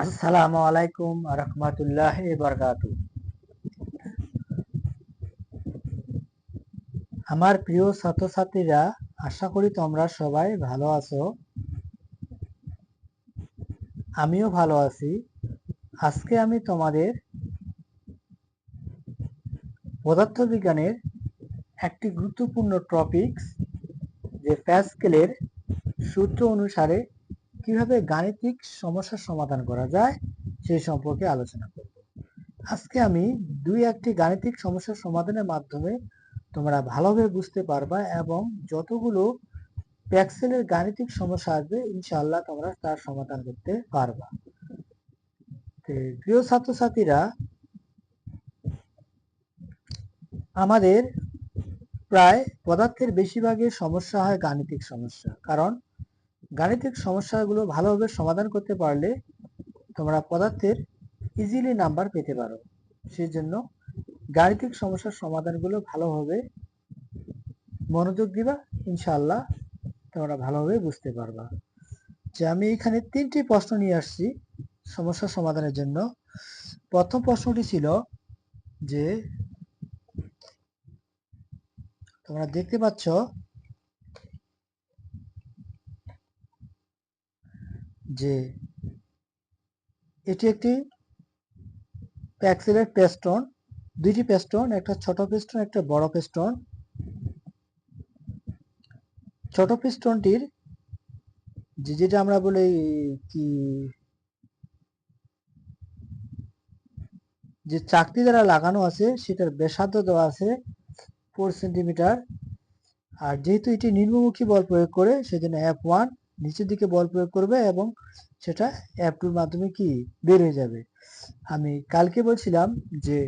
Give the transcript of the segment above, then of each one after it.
আসসালামু আলাইকুম রহমতুল্লাহ বরকাত আমার প্রিয় ছাত্রছাত্রীরা, আশা করি তোমরা সবাই ভালো আছো। আমিও ভালো আছি। আজকে আমি তোমাদের পদার্থবিজ্ঞানের একটি গুরুত্বপূর্ণ টপিকস যে প্যাসকেলের সূত্র অনুসারে কীভাবে গাণিতিক সমস্যার সমাধান করা যায় সেই সম্পর্কে আলোচনা করব। আজকে আমি দুই একটি গাণিতিক সমস্যার সমাধানের মাধ্যমে তোমরা ভালোভাবে বুঝতে পারবা এবং যতগুলো প্যাক্সেলের গাণিতিক সমস্যা আসবে, ইনশাআল্লাহ তোমরা তার সমাধান করতে পারবা। প্রিয় ছাত্রছাত্রীরা, আমাদের প্রায় পদার্থের বেশিরভাগই সমস্যা হয় গাণিতিক সমস্যা। কারণ গাণিতিক সমস্যাগুলো ভালোভাবে সমাধান করতে পারলে তোমরা পদার্থের ইজিলি নাম্বার পেতে পারো। সেই জন্য গাণিতিক সমস্যার সমাধানগুলো ভালোভাবে মনোযোগ দিবা ইনশাল্লাহ তোমরা ভালোভাবে বুঝতে পারবা। যে আমি এখানে তিনটি প্রশ্ন নিয়ে আসছি সমস্যা সমাধানের জন্য। প্রথম প্রশ্নটি ছিল যে তোমরা দেখতে পাচ্ছ যে এটি একটি প্যাক্সেলের পেস্টন, দুইটি পেস্টন, একটা ছোট পেস্টন, একটা বড় পেস্টন। ছোট পিস্টনটির যে যেটা আমরা বলি কি, যে চাকতি দ্বারা লাগানো আছে, সেটার ব্যাসার্ধ দেওয়া আছে ফোর সেন্টিমিটার আর যেহেতু এটি নিম্নমুখী বল প্রয়োগ করে, সেজন্য এফ ওয়ান নিচের দিকে বল প্রয়োগ করবে এবং সেটা অ্যাপ টুর মাধ্যমে কি বের হয়ে যাবে। আমি কালকে বলছিলাম যে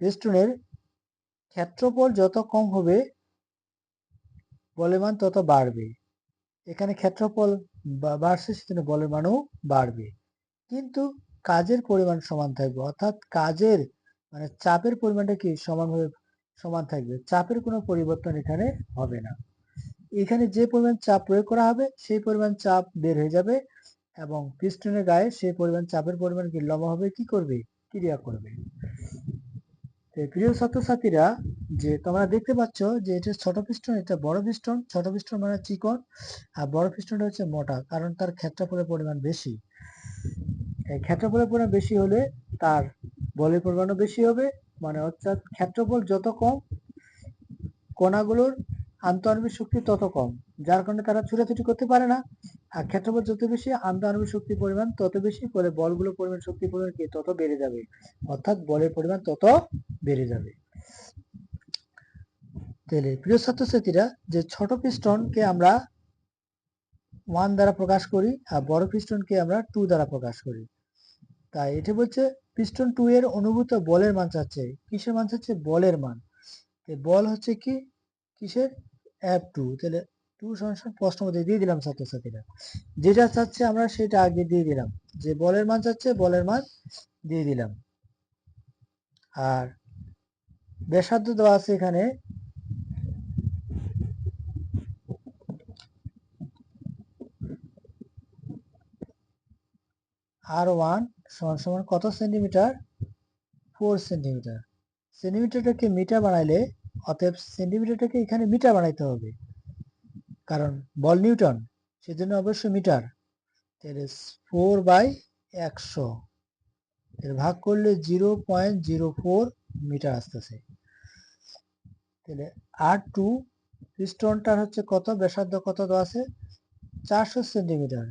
পেস্টনের ক্ষেত্রফল যত কম হবে, বলের মান তত বাড়বে। এখানে ক্ষেত্রফল বাড়ছে সেখানে বলের মানও বাড়বে। কিন্তু কাজের পরিমাণ সমান থাকবে। অর্থাৎ কাজের মানে চাপের পরিমাণটা কি সমানভাবে সমান থাকবে? চাপের কোনো পরিবর্তন এখানে হবে না। এখানে যে পরিমাণ চাপ প্রয়োগ করা হবে, সেই পরিমাণ চাপ বের হয়ে যাবে এবং পিস্টনের গায়ে সেই পরিমাণ চাপের পরিমাণ কি লম্বা হবে, কি করবে? ক্রিয়া করবে। প্রিয় ছাত্রছাত্রীরা, যে তোমরা দেখতে পাচ্ছ যে এটা ছোট পিস্টন এটা বড় পিস্টন ছোট পিস্টন মানে চিকন আর বড় পিস্টনটা হচ্ছে মোটা কারণ তার ক্ষেত্রফলের পরিমাণ বেশি। ক্ষেত্রফলের পরিমাণ বেশি হলে তার বলের পরিমাণও বেশি হবে। মানে অর্থাৎ ক্ষেত্রফল যত কম কণাগুলোর আন্তঃআণবিক শক্তি তত কম, যার কারণে তারা ছুটাছুটি করতে পারে না। আর ক্ষেত্রফল যত বেশি, আন্তঃআণবিক শক্তির পরিমাণ তত বেশি, ফলে বলগুলো পরিমাণ শক্তির পরিমাণ কি তত বেড়ে যাবে। অর্থাৎ বলের পরিমাণ তত বেড়ে যাবে। তাহলে প্রিয় ছাত্রছাত্রীরা, যে ছোট পিস্টনকে আমরা ওয়ান দ্বারা প্রকাশ করি আর বড় পিস্টনকে আমরা টু দ্বারা প্রকাশ করি। তাই এটি বলছে, পিস্টন টু এর অনুভূত বলের মান চাচ্ছে। কিসের মান চাচ্ছে? বলের মান। বল হচ্ছে কি? কিসের? অ্যাপ টু তাহলে টু সমান প্রশ্ন মধ্যে দিয়ে দিলাম ছাত্রছাত্রীরা। যেটা চাচ্ছে আমরা সেটা আগে দিয়ে দিলাম। যে বলের মান চাচ্ছে বলের মান দিয়ে দিলাম। আর ব্যাসার্ধ দেওয়া আছে এখানে আর ওয়ান সমান সমান কত সেন্টিমিটার ফোর সেন্টিমিটার সেন্টিমিটারটাকে মিটার বানাইলে অতএব সেন্টিমিটারটাকে এখানে মিটার বানাইতে হবে। কারণ বল নিউটন, সেজন্য অবশ্যই মিটার। তাহলে ফোর বাই একশো। ভাগ করলে zero point zero four metre আসতেছে। তাহলে আর টু পিস্টনটার হচ্ছে কত? ব্যাসার্ধ কত দেওয়া আছে? চারশো সেন্টিমিটার।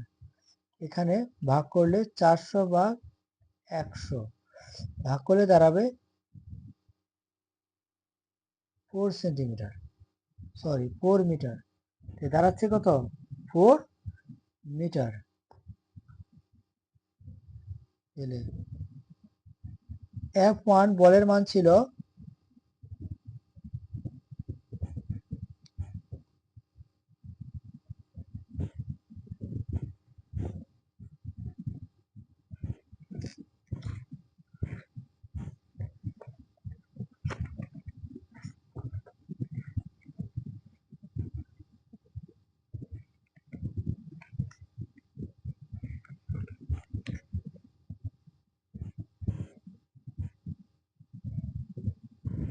এখানে ভাগ করলে চারশো বা একশো। ভাগ করলে দাঁড়াবে four centimetre sorry four metre দাঁড়াচ্ছে কত? ফোর মিটার এফ ওয়ান বলের মান ছিল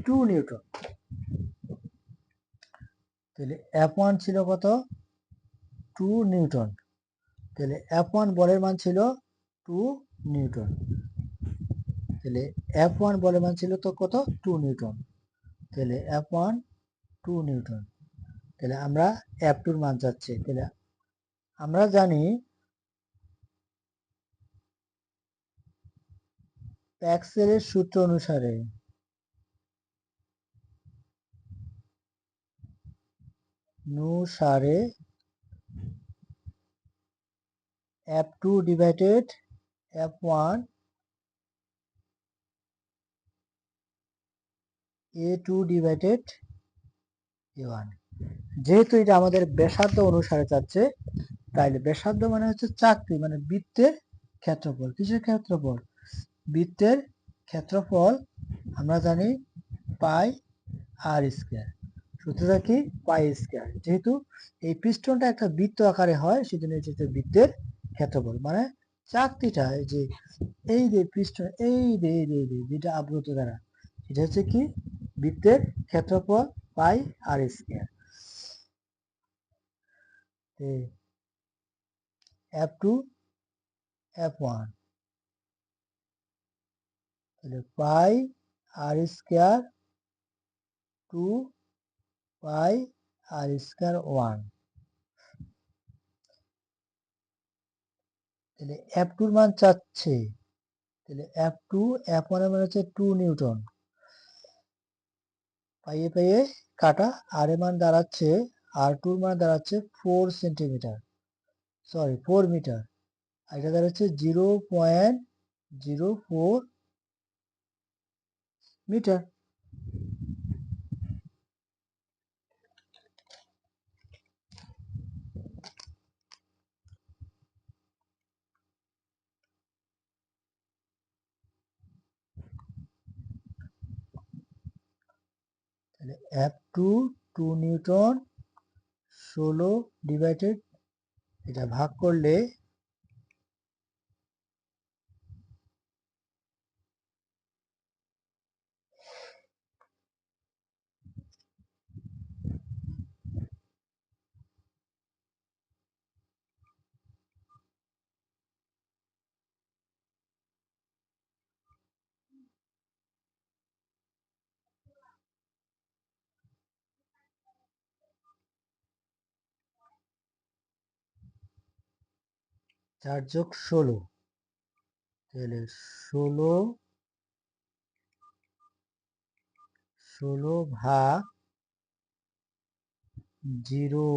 টু নিউটন তাহলে এফ ওয়ান ছিল কত? টু নিউটন তাহলে এফ ওয়ান বলের মান ছিল টু নিউটন তাহলে এফ ওয়ান বলের মান ছিল তো কত? টু নিউটন তাহলে এফ ওয়ান টু নিউটন তাহলে আমরা এফ টুর মান চাচ্ছি। তাহলে আমরা জানি প্যাক্সেলের সূত্র অনুসারে F one A two divided A one যেহেতু এটা আমাদের ব্যাসার্ধ অনুসারে চাচ্ছে তাইলে ব্যাসার্ধ মানে হচ্ছে চাকরি মানে বৃত্তের ক্ষেত্রফল। কিসের ক্ষেত্রফল? বৃত্তের ক্ষেত্রফল আমরা জানি পাই আর স্কোয়ার সূত্রটা কি? Pi square. যেহেতু এই পিস্টনটা একটা বৃত্ত আকারে হয়, সেজন্য এটা বৃত্তের ক্ষেত্রফল। মানে চাকতিটা যে এই যে পিস্টন এই যে এই যে যেটা আবৃত দ্বারা এটা হচ্ছে কি? বৃত্তের ক্ষেত্রফল pi R square. F two F one তাহলে pi R square two pi R square one তাহলে এফ টুর মান চাচ্ছে। তাহলে এফ টু এফ ওয়ানের মান হচ্ছে টু নিউটন। পাইয়ে পাইয়ে কাটা আর এর মান দাঁড়াচ্ছে আর টুর মান দাঁড়াচ্ছে four centimetre sorry four metre আর এটা দাঁড়াচ্ছে zero point zero four metre তাহলে এক টু টু নিউটন ষোলো ডিভাইডেড এটা ভাগ করলে চার যোগ ষোলো। তাহলে ষোলো ষোলো ভাগ জিরো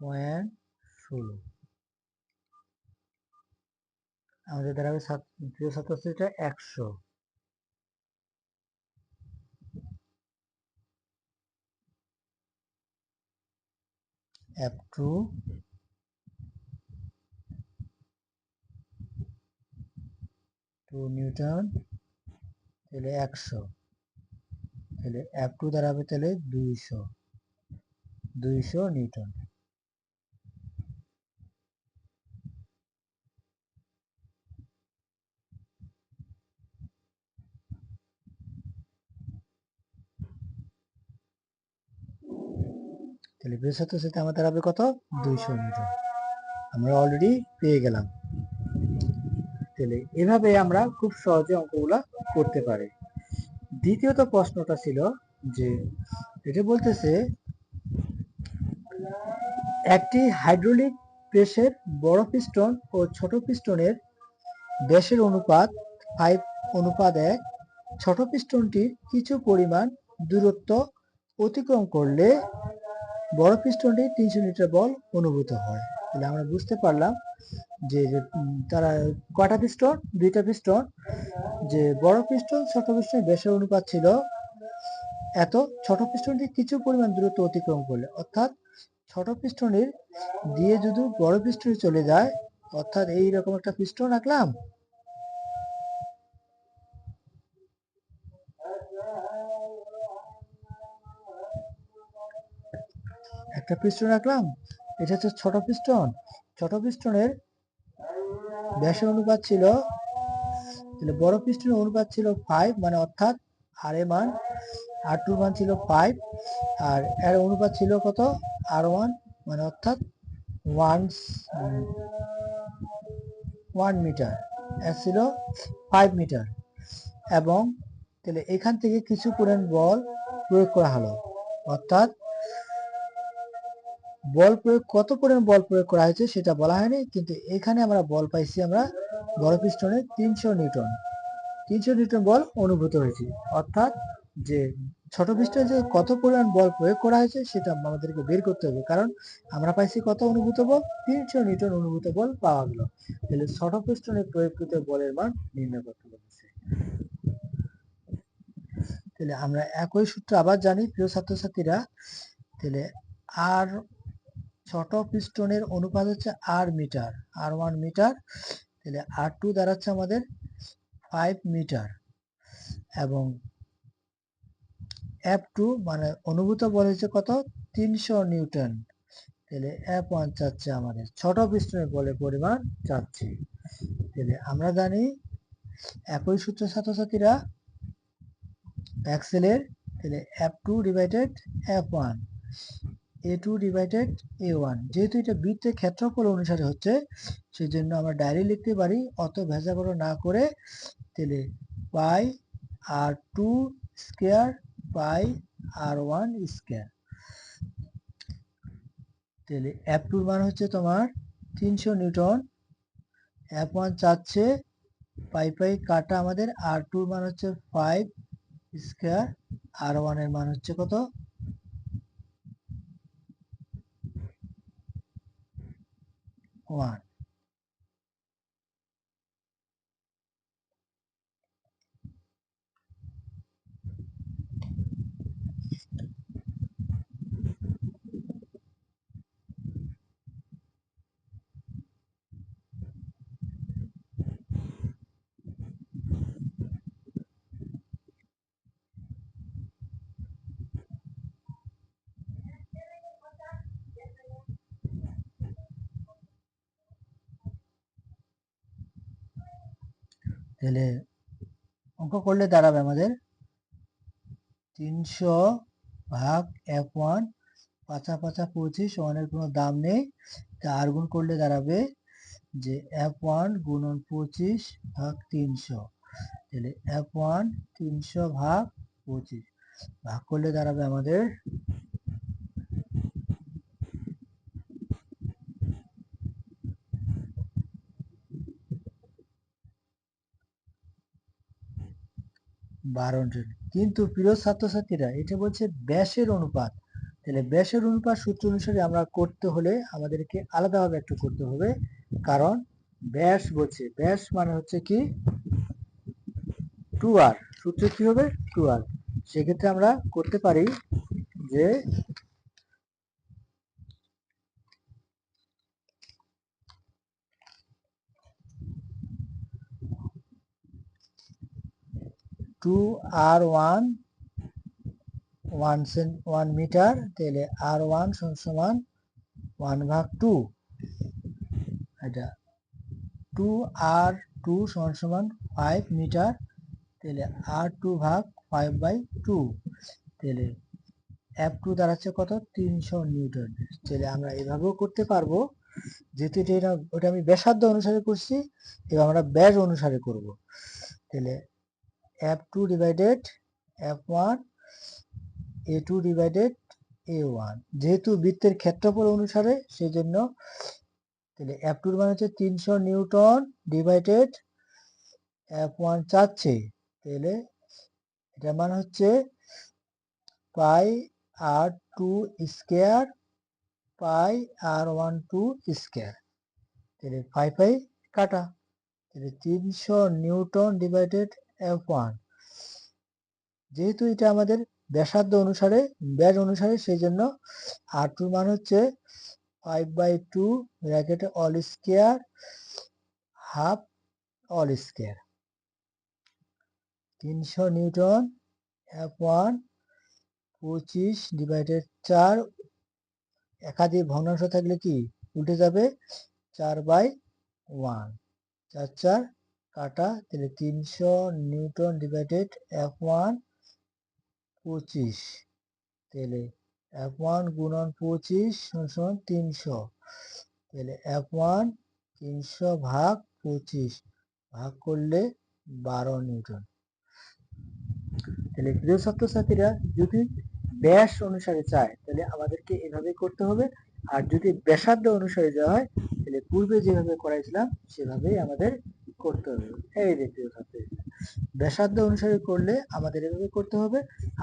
পয়েন্ট ষোলো। আমাদের সাত, প্রিয় ছাত্রছাত্রীটা একশো। এফ টু টু নিউটন, তাহলে একশো। তাহলে এফ টু দাঁড়াবে তাহলে দুইশো। দুইশো নিউটন। তাহলে বৃহস্পতির সাথে আমার দাঁড়াবে কত? দুইশো নিউটন। আমরা অলরেডি পেয়ে গেলাম। তাহলে এভাবে আমরা খুব সহজে অঙ্কগুলা করতে পারি। দ্বিতীয়ত প্রশ্নটা ছিল যে, এটা বলতেছে, একটি হাইড্রোলিক প্রেসের বড় পিস্টন ও ছোট পিস্টনের ব্যাসের অনুপাত ফাইভ অনুপাত এক। ছোট পিস্টনটির কিছু পরিমাণ দূরত্ব অতিক্রম করলে বড় পিস্টনটি তিনশো লিটার বল অনুভূত হয়। তাহলে আমরা বুঝতে পারলাম যে তারা কয়টা পিস্টন দুইটা পিস্টন যে, বড় পিস্টন ছোট পিস্টন ব্যাসের অনুপাত ছিল এত। ছোট পিস্টনটি কিছু পরিমাণ দূরত্ব অতিক্রম করলে। অর্থাৎ ছোট পিস্টনের দিয়ে যদি বড় পিস্টনে চলে যায়, অর্থাৎ এই রকম একটা পিস্টন রাখলাম। একটা পিস্টন রাখলাম। এটা হচ্ছে ছোট পিস্টন ছোট পিস্টনের ব্যাসের অনুপাত ছিল, তাহলে বড় পৃষ্ঠের অনুপাত ছিল ফাইভ মানে অর্থাৎ আর এর মান আর টুর মান ছিল ফাইভ আর এর অনুপাত ছিল কত? আর ওয়ান মানে অর্থাৎ ওয়ান ওয়ান মিটার এর ছিল ফাইভ মিটার এবং তাহলে এখান থেকে কিছু পরিমাণ বল প্রয়োগ করা হলো, অর্থাৎ বল প্রয়োগ, কত পরিমাণ বল প্রয়োগ করা হয়েছে সেটা বলা হয়নি, কিন্তু এখানে আমরা বল পাইছি আমরা বড় পিস্টনে তিনশো নিউটন। তিনশো নিউটন বল অনুভূত হয়েছে। অর্থাৎ যে ছোট পিস্টনে যে কত পরিমাণ বল প্রয়োগ করা হয়েছে সেটা আমাদেরকে বের করতে হবে, কারণ আমরা পাইছি কত অনুভূত বল? তিনশো নিউটন অনুভূত বল পাওয়া গেল। তাহলে ছোট পিস্টনে প্রয়োগকৃত বলের মান নির্ণয় করতে বলেছে। তাহলে আমরা একই সূত্র আবার জানি, প্রিয় ছাত্রছাত্রীরা। তাহলে আর ছোট পিস্টনের অনুপাত হচ্ছে R metre R one metre, তাহলে আর টু দাঁড়াচ্ছে আমাদের ফাইভ মিটার এবং এফ টু মানে অনুভূত বল কত? তিনশো নিউটন। তাহলে এফ ওয়ান চাচ্ছে আমাদের, ছোট পিস্টনের বলের পরিমাণ চাচ্ছে। তাহলে আমরা জানি একই সূত্র ছাত্রছাত্রীরা এক্সেলের তাহলে F two divided F one A two divided A one যেহেতু এটা বৃত্তের ক্ষেত্রফল অনুসারে হচ্ছে সেই জন্য আমরা ডায়রি লিখতে পারি অত ভেজা বড় না করে তাহলে pi R two square pi R one square তাহলে এফ টুর মান হচ্ছে তোমার তিনশো নিউটন। এফ ওয়ান চাচ্ছে, পাই পাই কাটা আমাদের। আর টুর মান হচ্ছে ফাইভ স্কোয়ার আর ওয়ানের মান হচ্ছে কত? ওয়ান তাহলে অঙ্ক করলে দাঁড়াবে আমাদের তিনশো ভাগ এফ ওয়ান পাঁচা পাঁচা পঁচিশ, ওয়ানের কোনো দাম নেই। তা আর গুণ করলে দাঁড়াবে যে এফ ওয়ান গুণন পঁচিশ ভাগ তিনশো। তাহলে এফ ওয়ান তিনশো ভাগ পঁচিশ। ভাগ করলে দাঁড়াবে আমাদের বারো কিন্তু প্রিয় ছাত্রছাত্রীরা, এটা বলছে ব্যাসের অনুপাত। তাহলে ব্যাসের অনুপাত সূত্র অনুসারে আমরা করতে হলে আমাদেরকে আলাদাভাবে একটু করতে হবে। কারণ ব্যাস বলছে, ব্যাস মানে হচ্ছে কি? টু আর সূত্র কি হবে? টু আর সেক্ষেত্রে আমরা করতে পারি যে টু আর ওয়ান ওয়ান সেন ওয়ান মিটার তাহলে আর ওয়ান সমান ওয়ান ভাগ টু এটা টু আর টু সমান সমান ফাইভ মিটার তাহলে টু ভাগ ফাইভ বাই টু তাহলে এফ টু দাঁড়াচ্ছে কত? তিনশো নিউটন। তাহলে আমরা এভাবেও করতে পারব, যেহেতু এটা ওটা আমি ব্যাসার্ধ অনুসারে করছি, এবার আমরা ব্যাস অনুসারে করব। তাহলে F two divided F one A two divided A one যেহেতু বৃত্তের ক্ষেত্রফল অনুসারে সেই জন্য তাহলে এফ টুর মান হচ্ছে তিনশো নিউটন ডিভাইডেড এফ ওয়ান চাচ্ছে। তাহলে এটার মান হচ্ছে pi R two square, pi R one two square. তাহলে ফাইভ ফাইভ কাটা। তাহলে তিনশো নিউটন ডিভাইডেড ওয়ান যেহেতু এটা আমাদের ব্যাসার্ধ অনুসারে, ব্যাস অনুসারে সেই জন্য আর টুর মান হচ্ছে ফাইভ বাই টু ব্র্যাকেটে all square half all square তিনশো নিউটন এফ ওয়ান পঁচিশ ডিভাইডেড চার, একাধিক ভগ্নাংশ থাকলে কি? উল্টে যাবে চার বাই ওয়ান চার চার কাটা তাহলে তিনশো নিউটন ডিভাইডেড এফ ওয়ান পঁচিশ। তাহলে এফ ওয়ান গুণন পঁচিশ সমান তিনশো। তাহলে এফ ওয়ান তিনশো ভাগ পঁচিশ, ভাগ করলে বারো নিউটন। তাহলে প্রিয় ছাত্রছাত্রীরা, যদি ব্যাস অনুসারে চায়, তাহলে আমাদেরকে এভাবে করতে হবে। আর যদি ব্যাসার্ধ অনুসারে যাওয়া হয়, তাহলে পূর্বে যেভাবে করাইছিলাম, সেভাবেই আমাদের করতে হবে। এই যে প্রিয় ব্যাসার্ধ অনুসারে করলে আমাদের এভাবে করতে হবে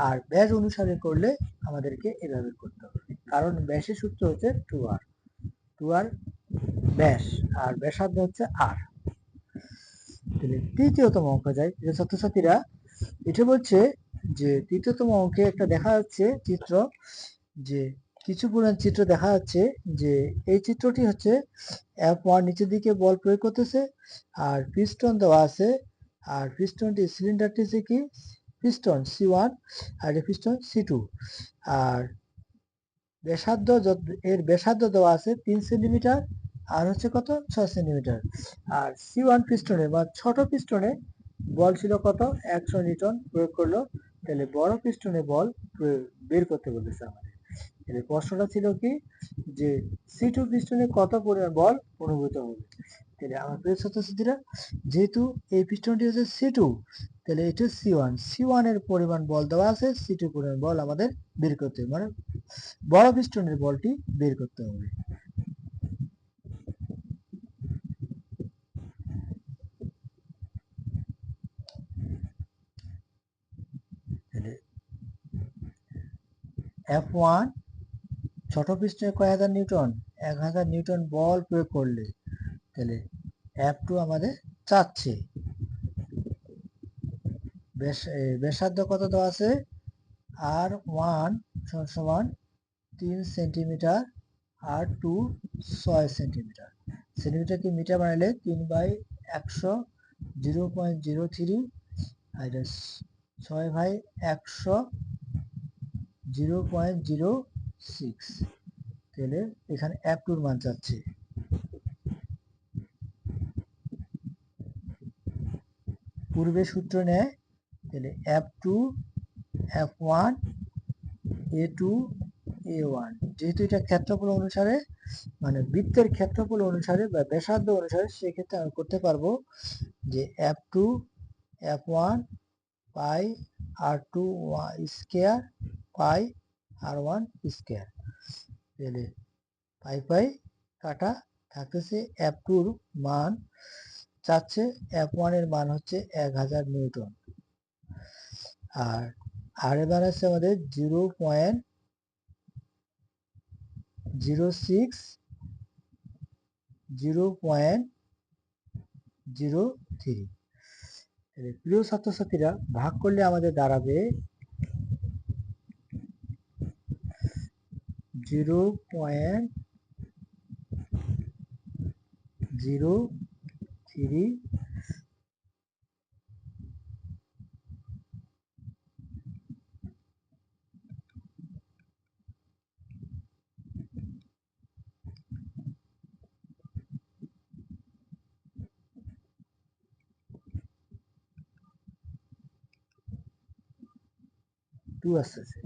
আর ব্যাস অনুসারে করলে আমাদেরকে এভাবে করতে হবে। কারণ ব্যাসের সূত্র হচ্ছে টু আর টু আর ব্যাস আর ব্যাসার্ধ হচ্ছে আর তাহলে তৃতীয়তম অঙ্ক যায় যে ছাত্রছাত্রীরা এটা বলছে যে তৃতীয়তম অঙ্কে একটা দেখা যাচ্ছে চিত্র যে কিছু পরিমাণ চিত্র দেখা যাচ্ছে যে এই চিত্রটি হচ্ছে এফ ওয়ান নিচের দিকে বল প্রয়োগ করতেছে আর পিস্টন দেওয়া আছে। আর পিস্টনটি সিলিন্ডারটি হচ্ছে কি? পিস্টন সি ওয়ান আর পিস্টন সি টু আর ব্যাসার্ধ এর ব্যাসার্ধ দেওয়া আছে তিন সেন্টিমিটার আর হচ্ছে কত? ছয় সেন্টিমিটার। আর সি ওয়ান পিস্টনে বা ছোট পিস্টনে বল ছিল কত? একশো নিউটন প্রয়োগ করল। তাহলে বড় পিস্টনে বল বের করতে বলেছে আমাদের। তাহলে প্রশ্নটা ছিল কি? যে সি টু পিস্টনে কত পরিমাণ বল অনুভূত হবে? তাহলে আমার প্রিয় ছাত্রছাত্রীরা, যেহেতু এই পিস্টনটি হচ্ছে সি টু তাহলে এটা সি ওয়ান সি ওয়ানের পরিমাণ বল দেওয়া আছে সি টু পরিমাণ বল আমাদের বের করতে হবে মানে বড় পিস্টনের বলটি বের করতে হবে। এফ ওয়ান ছোট পিস্টনে কয় হাজার নিউটন? এক হাজার নিউটন বল প্রয়োগ করলে। তাহলে অ্যাপ টু আমাদের চাচ্ছে। ব্যাসার্ধ কত দেওয়া আছে? আর ওয়ান সমান তিন সেন্টিমিটার আর টু ছয় সেন্টিমিটার। সেন্টিমিটারকে মিটার বানাইলে তিন বাই একশো, জিরো পয়েন্ট জিরো থ্রি আর ছয় বাই একশো, জিরো পয়েন্ট জিরো সিক্স তাহলে এখানে অ্যাপ টুর মান চাচ্ছে পূর্বে সূত্র নেয়, তাহলে F two F one A two A one যেহেতু এটা ক্ষেত্রফল অনুসারে মানে বৃত্তের ক্ষেত্রফল অনুসারে বা ব্যাসার্ধ অনুসারে, সেক্ষেত্রে আমি করতে পারব যে F two F one pi R two square pi R one square তাহলে পাই পাই কাটা থাকতেছে অ্যাপ টুর মান, চাচ্ছে অ্যাপ ওয়ানের মান হচ্ছে এক হাজার নিউটন। আর আর এবার আছে আমাদের zero point zero six zero point zero three. প্রিয় ছাত্রছাত্রীরা ভাগ করলে আমাদের দাঁড়াবে zero point zero three two আসতেছে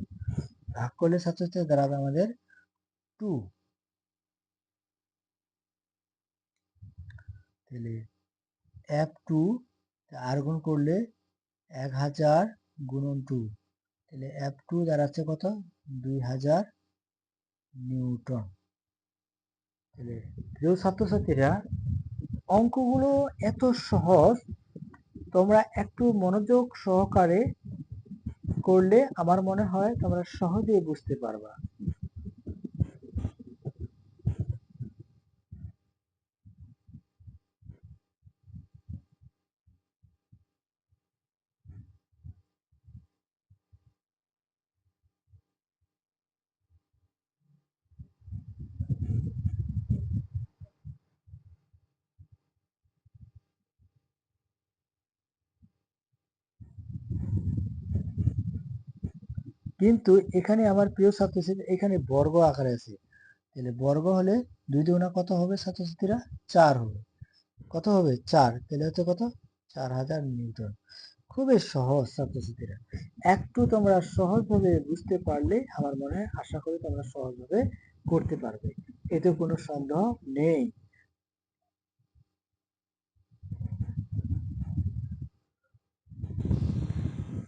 ভাগ করলে ছাত্রছাত্রী দাঁড়াবে আমাদের টু। তাহলে এফ টু আর গুণ করলে এক হাজার গুণন টু তাহলে এফ টু দাঁড়াচ্ছে কত? দুই হাজার নিউটন। তাহলে প্রিয় ছাত্রছাত্রীরা, অঙ্কগুলো এত সহজ, তোমরা একটু মনোযোগ সহকারে করলে আমার মনে হয় তোমরা সহজেই বুঝতে পারবা। কিন্তু এখানে আমার প্রিয় ছাত্রছাত্রী, এখানে বর্গ আকারে আছে। তাহলে বর্গ হলে দুই দুগুণা কত হবে ছাত্রছাত্রীরা? চার হবে। কত হবে? চার। তাহলে হচ্ছে কত? চার হাজার নিউটন। খুবই সহজ ছাত্রছাত্রীরা। একটু তোমরা সহজভাবে বুঝতে পারলে আমার মনে হয়, আশা করি তোমরা সহজভাবে করতে পারবে। এতে কোনো সন্দেহ নেই।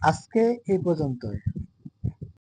আজকে এই পর্যন্তই।